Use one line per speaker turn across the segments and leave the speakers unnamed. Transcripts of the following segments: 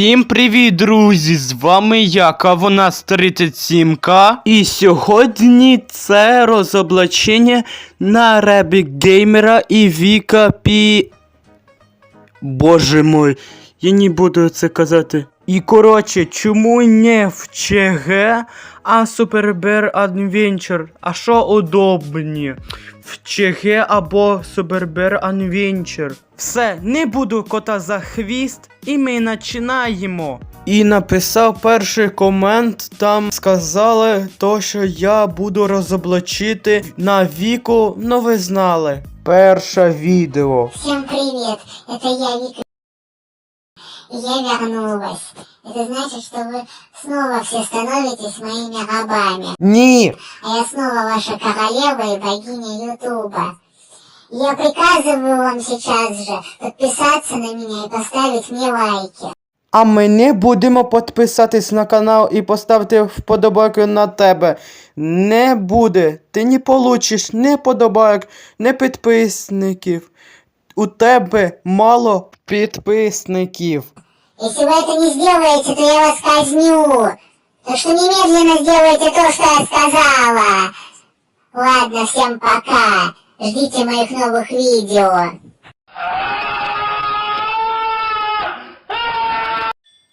Всім привіт, друзі! З вами я, Кавонас 37К. І сьогодні це розоблачення на Ребік Геймера і Віка Пі. Боже мой, я не буду це казати. І коротше, чому не в ЧГ, а Super Bear Adventure? А що удобні? В ЧГ або Super Bear Adventure? Все, не буду кота за хвіст, і ми починаємо. І написав перший комент, там сказали то, що я буду розоблачити на віку, ну ви знали. Перше відео.
Всем привет, это я Вика И Я вернулась. Это значит, что вы снова все становитесь моими рабами.
Ні,
А я снова ваша королева и богиня Ютуба. Я приказываю вам сейчас же подписаться на меня и поставить мне лайки.
А ми не будемо підписатись на канал і поставити вподобайку на тебе. Не буде. Ти не получиш ні подобайок, ні підписників. У тебе мало підписників.
Если вы это не сделаете, то я вас казню. Так что немедленно сделайте то, что я сказала. Ладно, всем пока. Ждите моих новых видео.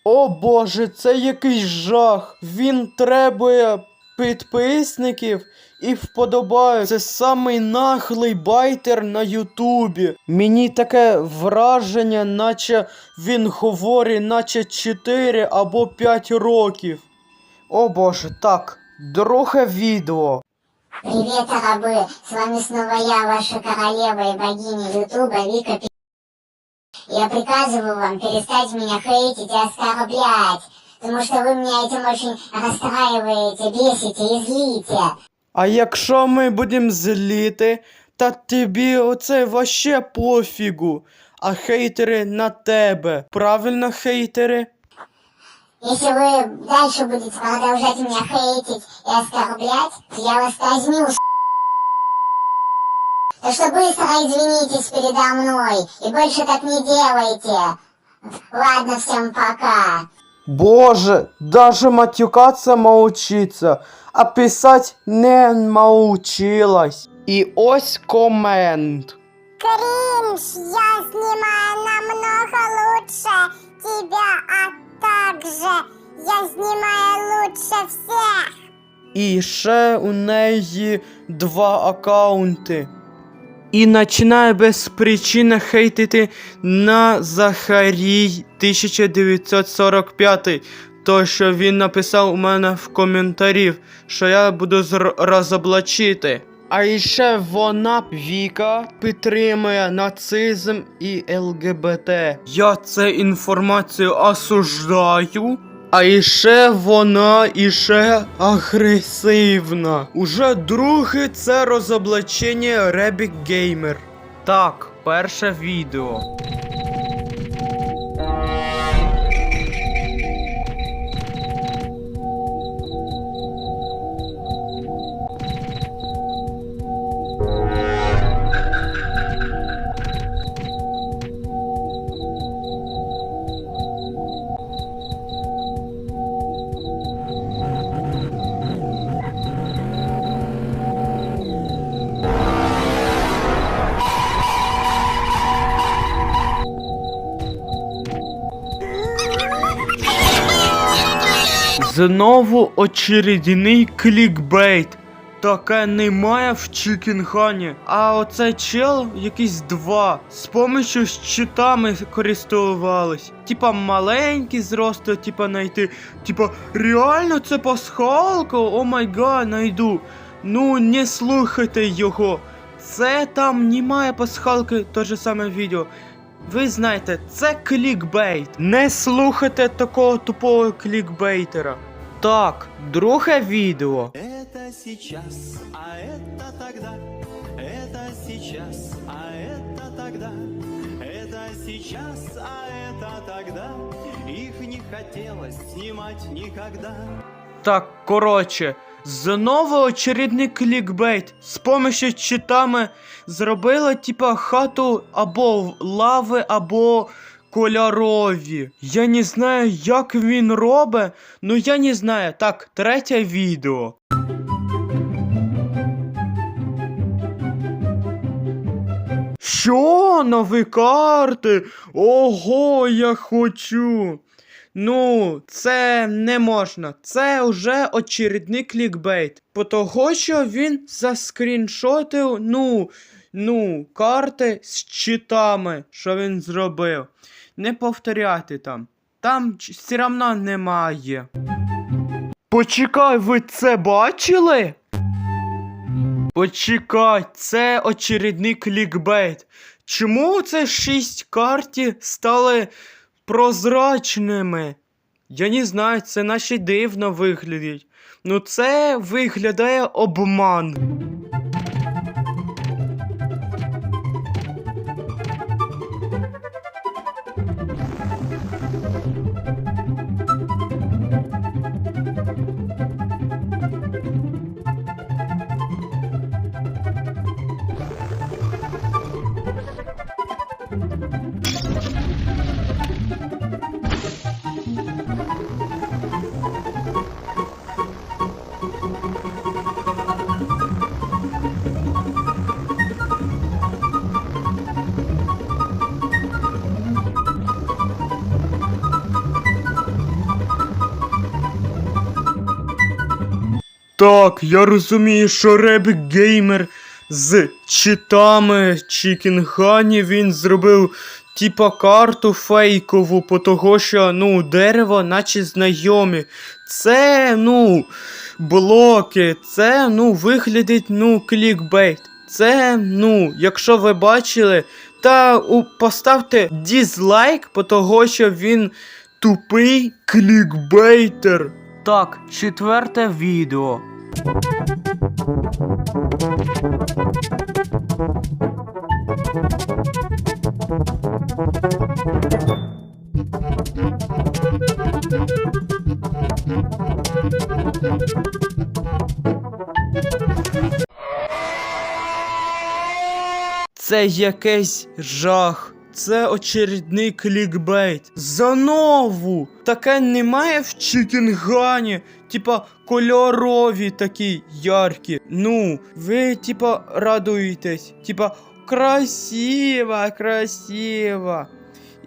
О боже, це якийсь жах. Він требує підписників і вподобає. Це самий нахлий байтер на Ютубі. Мені таке враження, наче він говорить, наче 4 або 5 років. О боже, так, друге відео.
Привет, рабы! С вами снова я, ваша королева и богиня Ютуба, Вика Пи... Я приказываю вам перестать меня хейтить и оскорблять, потому что вы меня этим очень расстраиваете, бесите и злите.
А якщо ми будемо зліти, та тобі оце вообще пофігу. А хейтери на тебе. Правильно, хейтери?
Если вы дальше будете продолжать меня хейтить и оскорблять, я вас казню. Так что быстро извинитесь передо мной и больше так не делайте. Ладно, всем пока.
Боже, даже матюкаться маучиться, а писать не маучилась. І ось комент.
Кринж, я снимаю намного лучше тебя, а также я снимаю лучше всех.
І ще у неї два акаунти. І починає без причини хейтити на Захарій 1945. То, що він написав у мене в коментарів, що я буду розоблачити. А іще вона, Віка, підтримує нацизм і ЛГБТ. Я це інформацію осуждаю. А іще вона іще агресивна. Уже друге це розоблачення Ребік Геймер. Так, перше відео. Знову очередний клікбейт. Таке немає в Чікінгані. А оцей чел якийсь два. З помощью з щитами користувались. Типа маленький зросту, типа найти. Типа, реально це пасхалка? О май гад, найду. Ну, не слухайте його. Це там немає пасхалки, те же саме відео. Ви знаєте, це клікбейт. Не слухайте такого тупого клікбейтера. Так, друге відео.
Это сейчас, а это тогда. Это сейчас, а это тогда. Это сейчас, а это тогда. Их не хотелось снимать никогда.
Так, коротше, знову очередний клікбейт. З помощью читами зробила, типа, хату або лави, або кольорові. Я не знаю, як він робить, ну я не знаю. Так, третє відео. Що? Нові карти? Ого, я хочу. Ну, це не можна. Це вже очередний клікбейт. По того, що він заскріншотив, ну, ну, карти з читами, що він зробив. Не повторяти там. Там все одно немає. Почекай, ви це бачили? Почекай, це очередний клікбейт. Чому це шість карті стали прозрачними? Я не знаю, це наче дивно виглядить. Ну це виглядає обман. Так, я розумію, що Ребік Геймер з читами Чікінгані він зробив типа карту фейкову, по того, що ну, дерево, наче знайомі. Це, ну, блоки, це, ну, виглядить, ну, клікбейт. Це, ну, якщо ви бачили, та у, поставте дізлайк, по того, що він тупий клікбейтер. Так, четверте відео. Це якийсь жах. Це очередний клікбейт. Занову! Таке немає в Чікінгані. Типа кольорові такі яркі. Ну, ви типа радуєтесь. Типа красиво, красиво.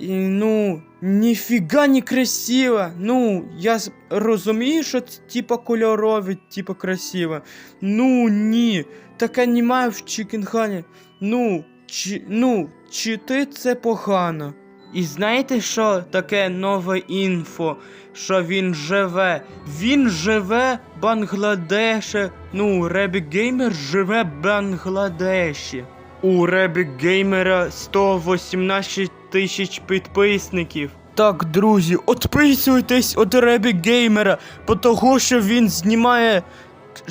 І ну, ніфіга не красиво. Ну, я розумію, що це типа кольорові, типа красиво. Ну ні, таке немає в Чікінгані. Ну, чи, ну, чити це погано. І знаєте, що таке нове інфо? Що він живе? Він живе Бангладеші. Ну, Ребік Геймер живе Бангладеші. У Ребік Геймера 118 тисяч підписників. Так, друзі, отписуйтесь від Ребік Геймера, по того, що він знімає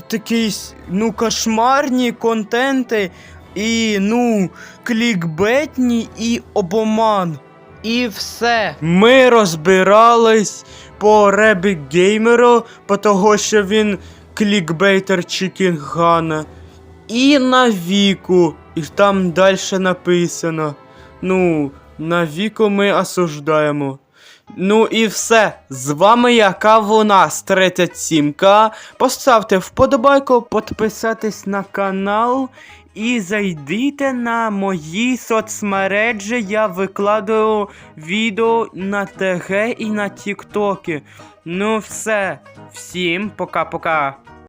такі, ну, кошмарні контенти і, ну, клікбетні і обоман. І все. Ми розбирались по Ребік Геймеру, по того, що він клікбейтер Чікінгана. І на віку. І там далі написано. Ну, на віку ми осуждаємо. Ну і все. З вами я Кавунас 37К. Поставте вподобайку, підписатись на канал і зайдіть на мої соцмережі. Я викладаю відео на ТГ і на Тіктоки. Ну все. Всім пока-пока.